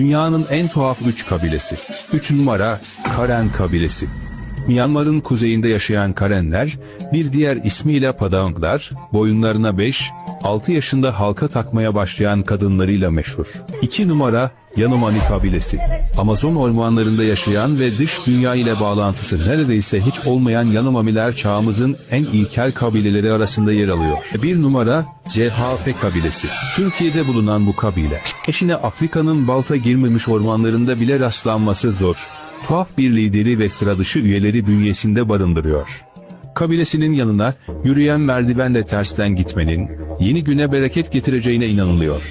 Dünyanın en tuhaf üç kabilesi. 3 numara Karen kabilesi. Myanmar'ın kuzeyinde yaşayan Karenler, bir diğer ismiyle Padanglar, boyunlarına 5, 6 yaşında halka takmaya başlayan kadınlarıyla meşhur. 2 numara Yanomami kabilesi. Amazon ormanlarında yaşayan ve dış dünya ile bağlantısı neredeyse hiç olmayan Yanomamiler çağımızın en ilkel kabileleri arasında yer alıyor. 1 numara CHP kabilesi. Türkiye'de bulunan bu kabile, eşine Afrika'nın balta girmemiş ormanlarında bile rastlanması zor. Tuhaf bir lideri ve sıra dışı üyeleri bünyesinde barındırıyor. Kabilesinin yanına yürüyen merdivenle tersten gitmenin yeni güne bereket getireceğine inanılıyor.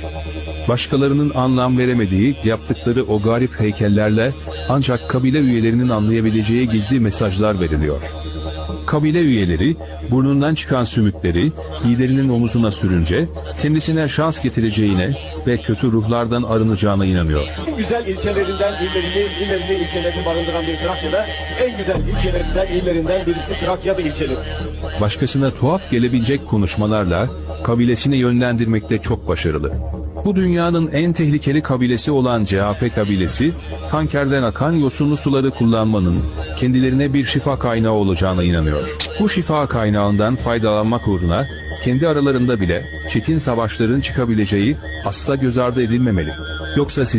Başkalarının anlam veremediği yaptıkları o garip heykellerle ancak kabile üyelerinin anlayabileceği gizli mesajlar veriliyor. Kabile üyeleri burnundan çıkan sümükleri liderinin omuzuna sürünce kendisine şans getireceğine ve kötü ruhlardan arınacağına inanıyor. En güzel ilçelerinden, illerini, illerini, ilçelerini barındıran bir Trakya'da en güzel ilçelerinden, illerinden birisi Trakya'da ilçeleri. Başkasına tuhaf gelebilecek konuşmalarla kabilesini yönlendirmekte çok başarılı. Bu dünyanın en tehlikeli kabilesi olan CHP kabilesi, tankerden akan yosunlu suları kullanmanın kendilerine bir şifa kaynağı olacağına inanıyor. Bu şifa kaynağından faydalanmak uğruna kendi aralarında bile çetin savaşların çıkabileceği asla göz ardı edilmemeli. Yoksa siz